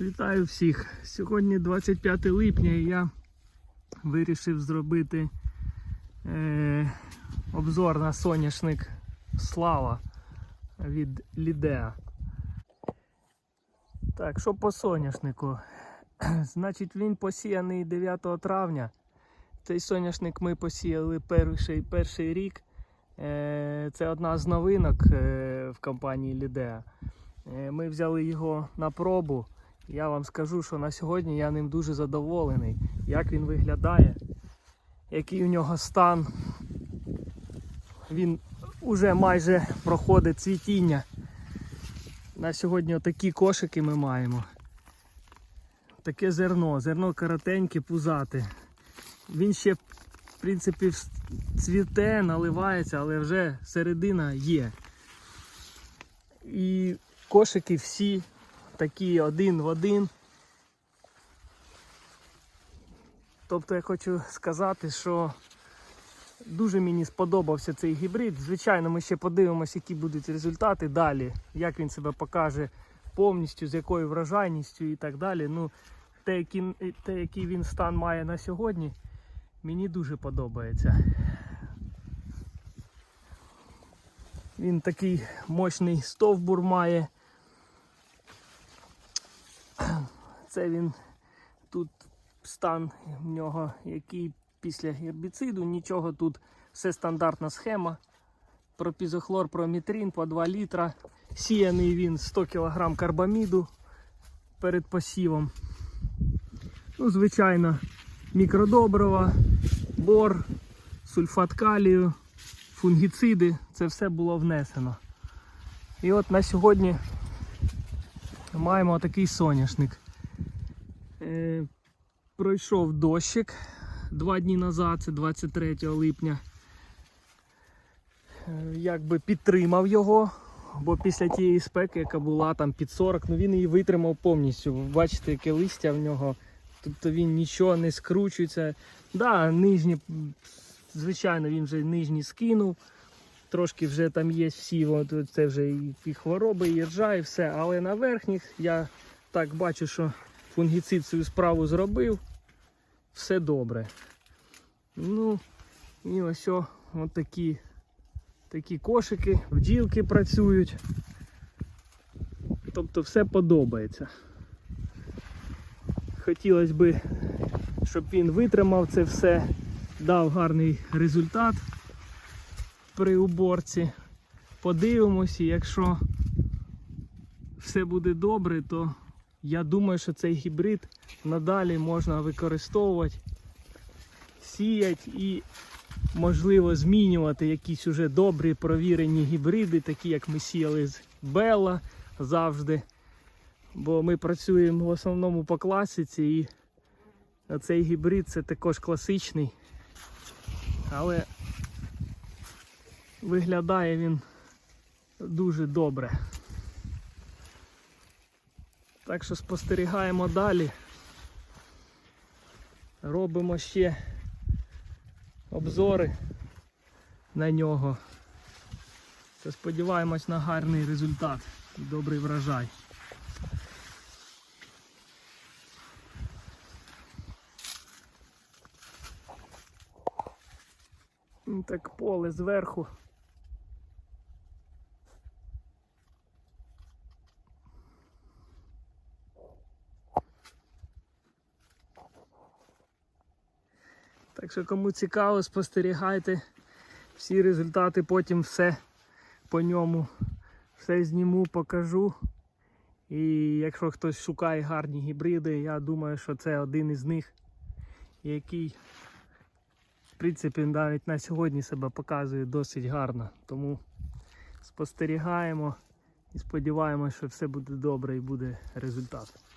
Вітаю всіх! Сьогодні 25 липня і я вирішив зробити е, обзор на соняшник Слава від Лідеа. Так, що по соняшнику? Значить, він посіяний 9 травня. Цей соняшник ми посіяли перший, перший рік. Е, Це одна з новинок е, в компанії Лідеа. Е, Ми взяли його на пробу. Я вам скажу, що на сьогодні я ним дуже задоволений, як він виглядає, який у нього стан. Він уже майже проходить цвітіння. На сьогодні отакі кошики ми маємо. Таке зерно, зерно коротеньке, пузате. Він ще, в принципі, цвіте, наливається, але вже середина є. І кошики всі такі один в один. Тобто я хочу сказати, що дуже мені сподобався цей гібрид. Звичайно, ми ще подивимося, які будуть результати далі, як він себе покаже повністю, з якою вражайністю і так далі. Ну, те, який, те, який він стан має на сьогодні, мені дуже подобається. Він такий мощний стовбур має. Це він тут стан в нього, який після гербіциду, нічого тут все стандартна схема. Пропізохлор, промітрин по 2 літра. Сіяний він 100 кг карбаміду перед посівом. Ну, звичайно, мікродобрива, бор, сульфат калію, фунгіциди. Це все було внесено. І от на сьогодні маємо такий соняшник. Е, пройшов дощик два дні назад, це 23 липня. Е, якби підтримав його, бо після тієї спеки, яка була там під 40, ну він її витримав повністю. Бачите, яке листя в нього. Тобто він нічого не скручується. Да, нижні, звичайно, він вже нижні скинув. Трошки вже там є всі, це вже і хвороби, і ржа, і все. Але на верхніх я так бачу, що фунгіцид свою справу зробив. Все добре. Ну, і ось о, от такі, такі кошики, бджілки працюють. Тобто все подобається. Хотілося б, щоб він витримав це все, дав гарний результат при уборці. Подивимося, якщо все буде добре, то я думаю, що цей гібрид надалі можна використовувати, сіяти і, можливо, змінювати якісь уже добрі провірені гібриди, такі як ми сіяли з Белла завжди. Бо ми працюємо в основному по класиці і цей гібрид це також класичний. Але виглядає він дуже добре. Так що спостерігаємо далі. Робимо ще обзори на нього. Та сподіваємось на гарний результат і добрий врожай. Так поле зверху. Так що кому цікаво, спостерігайте всі результати, потім все по ньому, все зніму, покажу. І якщо хтось шукає гарні гібриди, я думаю, що це один із них, який в принципі навіть на сьогодні себе показує досить гарно. Тому спостерігаємо і сподіваємося, що все буде добре і буде результат.